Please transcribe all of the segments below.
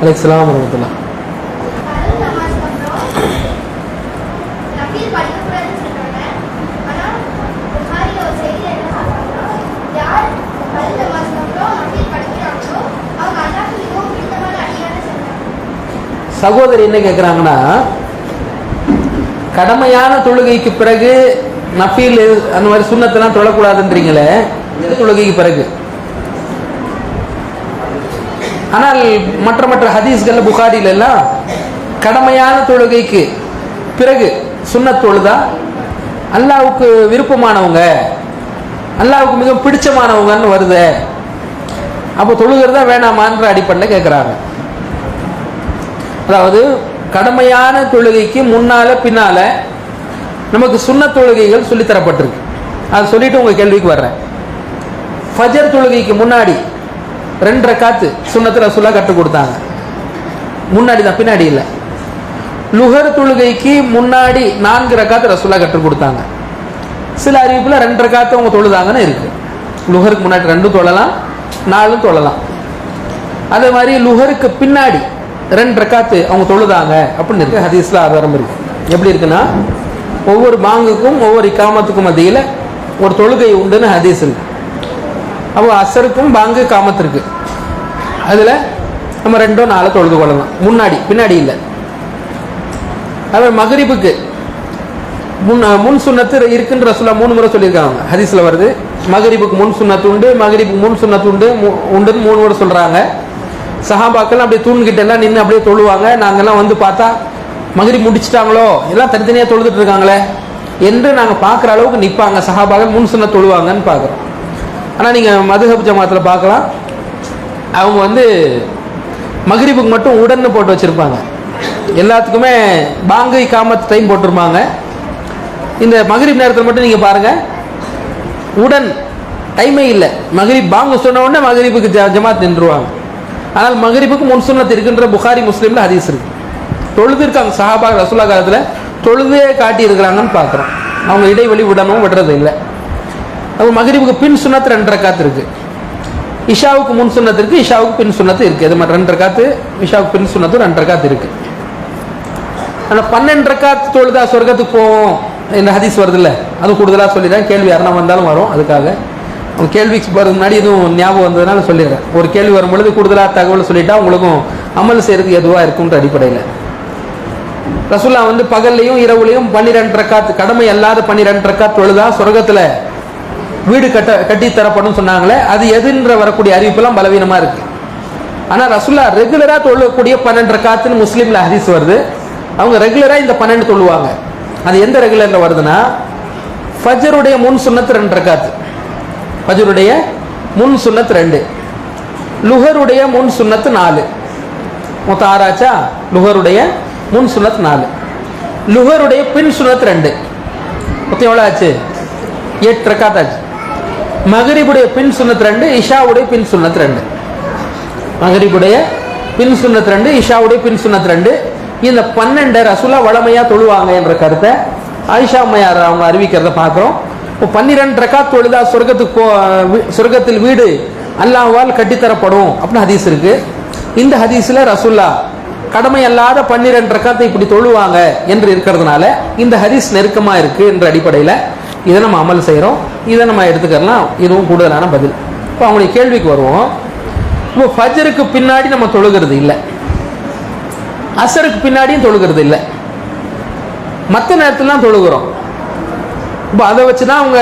அலைக்ஸ்லாம் வரமத்துல்லா. சகோதரி என்ன கேட்குறாங்கன்னா கடமையான தொழுகைக்கு பிறகு நஃபீல் அந்த மாதிரி சுண்ணத்தெல்லாம் தொழக்கூடாதுன்றீங்களே இந்த தொழுகைக்கு பிறகு? ஆனால் மற்ற மற்ற ஹதீஸ்கள் புகாரில எல்லாம் கடமையான தொழுகைக்கு பிறகு சுண்ண தொழுதா? அல்லாவுக்கு விருப்பமானவங்க அல்லாவுக்கு மிக பிடிச்சமானவங்கன்னு வருது. அப்போ தொழுகிறதா வேணாமான்ற அடிப்படையில் கேட்குறாங்க அதாவது கடமையான தொழுகைக்கு முன்னால பின்னால நமக்கு சுண்ண தொழுகைகள் சொல்லித் தரப்பட்டிருக்கு அது சொல்லிட்டு உங்க கேள்விக்கு வர்றேன். ஃபஜர் தொழுகைக்கு முன்னாடி ரெண்டரை காத்து சுண்ணத்து ரசூலா கற்றுக் கொடுத்தாங்க. முன்னாடி தான் பின்னாடி இல்லை. லுகர் தொழுகைக்கு முன்னாடி நான்கு ரக்காத்து ரசூலா கற்றுக் கொடுத்தாங்க. சில அறிவிப்பில் ரெண்டரை காத்து அவங்க தொழுதாங்கன்னு இருக்கு. லுகருக்கு முன்னாடி ரெண்டும் தொழலாம் நாலும் தொழலாம். அதே மாதிரி லுகருக்கு பின்னாடி ரெண்டு ரக்காத்து அவங்க தொழுதாங்க அப்படின்னு இருக்கு. ஹதீஸ்ல ஆதாரம் இருக்கு. எப்படி இருக்குன்னா ஒவ்வொரு பாங்குக்கும் ஒவ்வொரு இக்காமத்துக்கும் மத்தியில் ஒரு தொழுகை உண்டுன்னு ஹதீஸ் இருக்கு. அப்போ அசருக்கும் பாங்கு காமத்திற்கு. அதில் நம்ம ரெண்டோ நாளை தொழுது கொள்ளலாம். முன்னாடி பின்னாடி இல்லை. அப்புறம் மகரிப்புக்கு முன் முன் சுண்ணத்து இருக்குன்ற சொல்ல மூணு முறை சொல்லியிருக்காங்க. ஹதீஸில் வருது மகரிப்புக்கு முன் சுண்ணத்து உண்டு மகரிப்புக்கு முன் சுண்ணத்து உண்டு மு- உண்டுன்னு மூணு முறை சொல்கிறாங்க சஹாபாக்கள் அப்படியே தூண்கிட்ட எல்லாம் நின்று அப்படியே தொழுவாங்க. நாங்கள்லாம் வந்து பார்த்தா மகரி முடிச்சிட்டாங்களோ? எல்லாம் தனித்தனியாக தொழுதுட்டு இருக்காங்களே? என்று நாங்கள் பார்க்குற அளவுக்கு நிற்பாங்க சஹாபாக முன் சுண்ண தொழுவாங்கன்னு பார்க்குறோம். ஆனால் நீங்கள் மதுஹப் ஜமாத்தில் பார்க்கலாம். அவங்க வந்து மகரிப்புக்கு மட்டும் உடன்னு போட்டு வச்சுருப்பாங்க. எல்லாத்துக்குமே பாங்கு காமத் டைம் போட்டிருப்பாங்க. இந்த மகிரிப் நேரத்தில் மட்டும் நீங்கள் பாருங்கள் உடன் டைமே இல்லை. மகிரிப் பாங்கு சொன்ன உடனே மகிரிப்புக்கு ஜ ஜமாத் நின்றுவாங்க ஆனால் மகிரிப்புக்கு முன் சுன்னத் இருக்குன்ற புகாரி முஸ்லீமில் ஹதீஸ் இருக்கு. தொழுது இருக்காங்க சஹாபா ரசுல்லா காலத்தில். தொழுதே காட்டி இருக்கிறாங்கன்னு பார்க்குறோம். அவங்க இடைவெளி விடணும் விடுறது இல்லை அப்போ மகரிபுக்கு பின் சுண்ணத்து ரெண்டரை காத்து இருக்குது இஷாவுக்கு முன் சுண்ணத்து இருக்குது இஷாவுக்கு பின் சுண்ணத்து இருக்குது இது மாதிரி ரெண்டரை காத்து இஷாவுக்கு பின் சுண்ணத்து ரெண்டரை காத்து இருக்குது ஆனால் பன்னெண்டரை காத்து தொழுதா சொர்க்கத்துக்கு போவோம் இந்த ஹதீஸ் வருதுல்ல அது கூடுதலாக சொல்லிடுறேன். கேள்வி யாருனா வந்தாலும் வரும் அதுக்காக. அவங்க கேள்விக்கு போகிறதுக்கு முன்னாடி எதுவும் ஞாபகம் வந்ததுனால சொல்லிடுறேன். ஒரு கேள்வி வரும்பொழுது கூடுதலாக தகவல் சொல்லிட்டா உங்களுக்கும் அமல் செய்கிறதுக்கு எதுவாக இருக்குன்ற அடிப்படையில். ரசுல்லா வந்து பகல்லையும் இரவுலையும் பன்னிரெண்டு ரக்காத்து கடமை அல்லாத பன்னிரெண்டு ரக்காத் தொழுதா சொர்க்கத்தில் வீடு கட்ட கட்டி தரப்படும் சொன்னாங்களே அது எதுன்ற வரக்கூடிய அறிவிப்பெல்லாம் பலவீனமாக இருக்கு. ஆனால் ரசுல்லா ரெகுலராக தொழக்கூடிய பன்னெண்டு ரக்காத்துன்னு முஸ்லீமில் ஹதீஸ் வருது. அவங்க ரெகுலராக இந்த பன்னெண்டு தொழுவாங்க. அது எந்த ரெகுலரில் வருதுன்னா ஃபஜருடைய முன் சுன்னத்து ரெண்டு ரக்காத்து ஃபஜருடைய முன் சுன்னத் ரெண்டு. லுஹருடைய முன் சுன்னத்து நாலு. மொத்தம் ஆறாச்சா? லுஹருடைய முன் சுண்ணத்து நாலு. லுஹருடைய பின் சுண்ணத்து ரெண்டு. மொத்தம் எவ்வளோ ஆச்சு? எட்டு ரக்காத் ஆச்சு மகரிபுடைய பின் சுன்னத் ரெண்டு இஷாவுடைய பின் சுன்னத் ரெண்டு. மகரிபுடைய பின் சுன்னத் ரெண்டு இஷாவுடைய பின் சுன்னத் ரெண்டு. இந்த பன்னெண்டு ரசுலா வளமையா தொழுவாங்க என்ற கருத்தை ஆயிஷா அம்மையார் அவங்க அறிவிக்கிறத பார்க்குறோம். இப்போ பன்னிரெண்டு ரக்கா தொழுதா சொர்க்கத்துக்கு சொர்க்கத்தில் வீடு அல்லாஹால் கட்டித்தரப்படும் அப்படின்னு ஹதீஸ் இருக்கு. இந்த ஹதீஸ்ல ரசுல்லா கடமை அல்லாத பன்னிரெண்டு ரக்காத்தை இப்படி தொழுவாங்க என்று இருக்கிறதுனால இந்த ஹதீஸ் நெருக்கமா இருக்கு என்ற அடிப்படையில் இதை நம்ம அமல் செய்கிறோம் இதை நம்ம எடுத்துக்கலாம் இதுவும் கூடுதலான பதில். இப்போ அவங்களுடைய கேள்விக்கு வருவோம். இப்போ ஃபஜருக்கு பின்னாடி நம்ம தொழுகிறது இல்லை. அசருக்கு பின்னாடியும் தொழுகிறது இல்லை. மற்ற நேரத்துலாம் தொழுகிறோம். இப்போ அதை வச்சு தான் அவங்க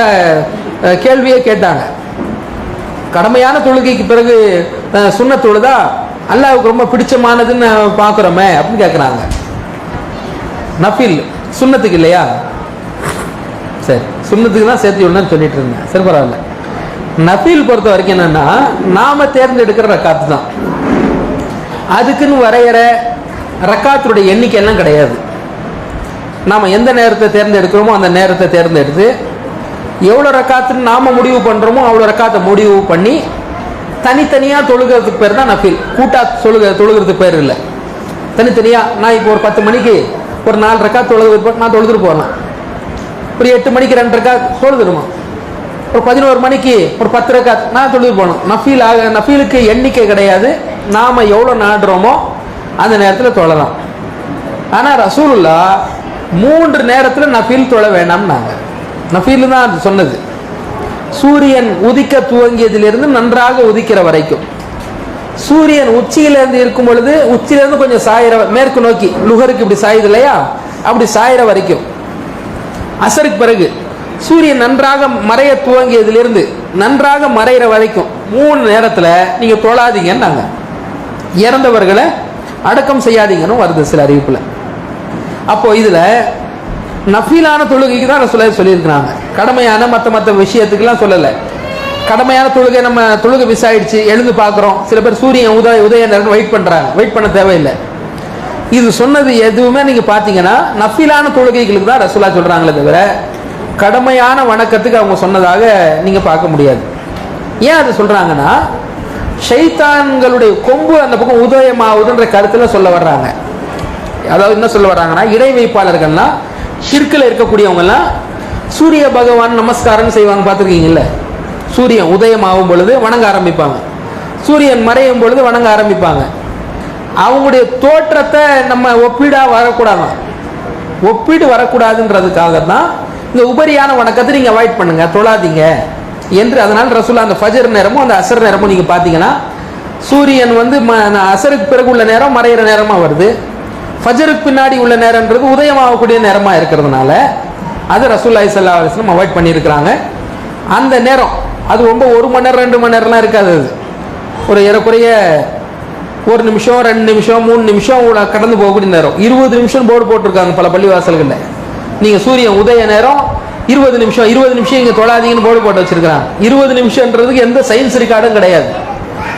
கேள்வியே கேட்டாங்க. கடமையான தொழுகைக்கு பிறகு சுண்ண தொழுதா? அல்லாவுக்கு ரொம்ப பிடிச்சமானதுன்னு பார்க்குறோமே அப்படின்னு கேட்குறாங்க நஃபில் சுண்ணத்துக்கு இல்லையா? சரி. சுண்ணத்துக்கு தான் சேர்த்து விடணும்னு சொல்லிட்டு இருந்தேன். சரி பரவாயில்ல. நஃபீல் பொறுத்த வரைக்கும் என்னன்னா நாம தேர்ந்தெடுக்கிற ரக்காத்து தான். அதுக்குன்னு வரைகிற ரக்காத்துடைய எண்ணிக்கை எல்லாம் கிடையாது. நாம் எந்த நேரத்தை தேர்ந்தெடுக்கிறோமோ அந்த நேரத்தை தேர்ந்தெடுத்து எவ்வளோ ரக்காத்துன்னு நாம் முடிவு பண்ணுறோமோ அவ்வளோ ரக்காத்தை முடிவு பண்ணி தனித்தனியாக தொழுகிறதுக்கு பேர் தான் நஃபீல் கூட்டா தொழுக தொழுகிறதுக்கு பேர் இல்லை. தனித்தனியாக நான் இப்போ ஒரு பத்து மணிக்கு ஒரு நாலு ரக்கா தொழுது நான் தொழுதுட்டு போகலாம் ஒரு எட்டு மணிக்கு ரெண்டு ரக்கா ஒரு பதினோரு மணிக்கு ஒரு பத்து ரக்காத். நான் தொழுது போகணும். நஃபீல் ஆக நஃபீலுக்கு எண்ணிக்கை கிடையாது. நாம் எவ்வளோ நாடுறோமோ அந்த நேரத்தில் தொழலாம். ஆனால் ரசூலுல்லா மூன்று நேரத்தில் நஃபீல் தொழ வேண்டாம்னாங்க. நஃபீல் தான் அது சொன்னது. சூரியன் உதிக்க துவங்கியதிலிருந்து நன்றாக உதிக்கிற வரைக்கும். சூரியன் உச்சியிலேருந்து இருக்கும் பொழுது உச்சியிலேருந்து கொஞ்சம் சாயிற மேற்கு நோக்கி லுகருக்கு இப்படி சாயுது இல்லையா? அப்படி சாயிற வரைக்கும். அசருக்கு பிறகு சூரியன் நன்றாக மறைய துவங்கியதிலிருந்து நன்றாக மறையிற வரைக்கும் மூணு நேரத்தில் நீங்கள் தொழாதீங்கன்னாங்க. இறந்தவர்களை அடக்கம் செய்யாதீங்கன்னு வருது சில அறிவிப்பில். அப்போ இதில் நஃபீலான தொழுகைக்கு தான் சொல்ல சொல்லியிருக்கிறாங்க. கடமையான மற்ற மற்ற விஷயத்துக்கெல்லாம் சொல்லலை. கடமையான தொழுகை நம்ம தொழுகை மிஸ் ஆயிடுச்சு எழுந்து பார்க்குறோம். சில பேர் சூரியன் உதய உதய நேரம் வெயிட் பண்ணுறாங்க வெயிட் பண்ண தேவையில்லை. இது சொன்னது எதுவுமே நீங்கள் பார்த்தீங்கன்னா நஃபிலான தொழுகைகளுக்கு தான் ரசூலா சொல்கிறாங்களே தவிர கடமையான வணக்கத்துக்கு அவங்க சொன்னதாக நீங்கள் பார்க்க முடியாது. ஏன் அது சொல்கிறாங்கன்னா ஷைத்தான்களுடைய கொம்பு அந்த பக்கம் உதயமாகுதுன்ற கருத்தில் சொல்ல வர்றாங்க. அதாவது என்ன சொல்ல வர்றாங்கன்னா இணை வைப்பாளர்கள்லாம் ஷிர்கில் இருக்கக்கூடியவங்கெல்லாம் சூரிய பகவான் நமஸ்காரம் செய்வாங்க பார்த்துருக்கீங்கல்ல? சூரியன் உதயம் ஆகும் பொழுது வணங்க ஆரம்பிப்பாங்க. சூரியன் மறையும் பொழுது வணங்க ஆரம்பிப்பாங்க. அவங்களுடைய தோற்றத்தை நம்ம ஒப்பீடாக வரக்கூடாது. ஒப்பீடு வரக்கூடாதுன்றதுக்காக தான் இந்த உபரியான வணக்கத்தை நீங்கள் அவாய்ட் பண்ணுங்கள் தொழாதீங்க. என்று அதனால் ரசூலா அந்த ஃபஜர் நேரமும் அந்த அசர் நேரமும் நீங்கள் பார்த்தீங்கன்னா சூரியன் வந்து ம- அசருக்கு பிறகு உள்ள நேரம் மறையிற நேரமாக வருது. ஃபஜருக்கு பின்னாடி உள்ள நேரம்ன்றது உதயமாகக்கூடிய நேரமாக இருக்கிறதுனால அது ரசூல்லாய் சல்லா அலிஸ்லம் அவாய்ட் பண்ணியிருக்கிறாங்க. அந்த நேரம் அது ரொம்ப ஒரு மணி நேரம் ரெண்டு மணி நேரம்லாம் இருக்காது. அது ஒரு ஏறக்குறைய ஒரு நிமிஷம் ரெண்டு நிமிஷம் மூணு நிமிஷம் கடந்து போகக்கூடிய நேரம். இருபது நிமிஷம் போர்டு போட்டிருக்காங்க பல பள்ளிவாசல்களில். நீங்கள் சூரியன் உதய நேரம் இருபது நிமிஷம் இருபது நிமிஷம் இங்கே தொழாதீங்கன்னு போர்டு போட்டு வச்சிருக்கிறாங்க. இருபது நிமிஷம்ன்றதுக்கு எந்த சயின்ஸ் ரெக்கார்டும் கிடையாது.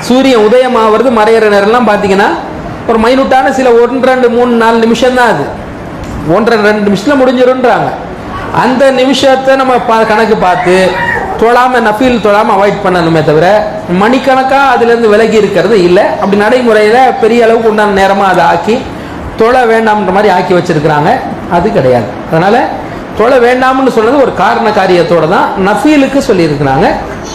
சூரியன் உதயம் ஆகிறது மறையிற நேரம்லாம் பார்த்தீங்கன்னா ஒரு மைனூட்டான சில ஒன்று ரெண்டு மூணு நாலு நிமிஷம் தான் அது. ஒன்றரை ரெண்டு நிமிஷத்தில் முடிஞ்சிருன்றாங்க அந்த நிமிஷத்தை நம்ம கணக்கு பார்த்து தொழாமல் நஃபீல் தொழாமல் அவாய்ட் பண்ணணுமே தவிர மணிக்கணக்காக அதுலேருந்து விலகி இருக்கிறது இல்லை. அப்படி நடைமுறையில் பெரிய அளவுக்கு உண்டான நேரமாக அதை ஆக்கி தொழ வேண்டாம்ன்ற மாதிரி ஆக்கி வச்சிருக்கிறாங்க. அது கிடையாது. அதனால் தொழ வேண்டாம்னு சொன்னது ஒரு காரண காரியத்தோடு தான் நஃபீலுக்கு சொல்லியிருக்கிறாங்க.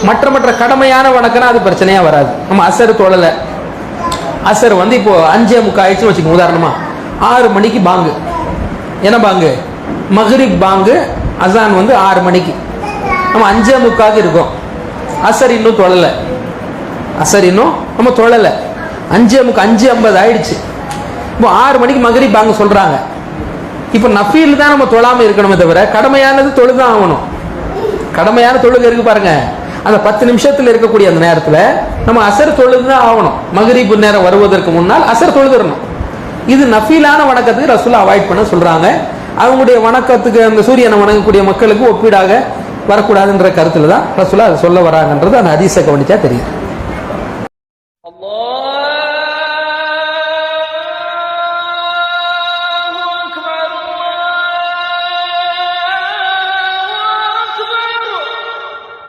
மற்ற மற்ற கடமையான வணக்கம்னா அது பிரச்சனையாக வராது. நம்ம அசர் தொழலை. அசர் வந்து இப்போது அஞ்சே முக்கா ஆயிடுச்சுன்னு வச்சுக்கோங்க உதாரணமாக ஆறு மணிக்கு பாங்கு. என்ன பாங்கு? மஹ்ரிப் பாங்கு. அசான் வந்து ஆறு மணிக்கு. நம்ம அஞ்சே முக்காக இருக்கோம். அசர் இன்னும் தொழலை. அசர் இன்னும் நம்ம தொழலை. அஞ்சே முக்கா அஞ்சு ஐம்பது ஆயிடுச்சு. இப்போ ஆறு மணிக்கு மகரிப் பாங்க சொல்கிறாங்க இப்போ நஃபீல் தான் நம்ம தொழாமல் இருக்கணுமே தவிர கடமையானது தொழுதான் ஆகணும். கடமையான தொழுகை இருக்கு பாருங்க. அந்த பத்து நிமிஷத்தில் இருக்கக்கூடிய அந்த நேரத்தில் நம்ம அசர் தொழுது தான் ஆகணும். மகரிப்பு நேரம் வருவதற்கு முன்னால் அசர் தொழுதுறணும் இது நஃபீலான வணக்கத்துக்கு ரசூலா அவாய்ட் பண்ண சொல்றாங்க. அவங்களுடைய வணக்கத்துக்கு அந்த சூரியனை வணங்கக்கூடிய மக்களுக்கு ஒப்பீடாக வரக்கூடாதுன்ற கருத்தில் தான் ரசூலா அதை சொல்ல வராங்கன்றது அந்த அதிசை கவனிச்சா தெரியும்.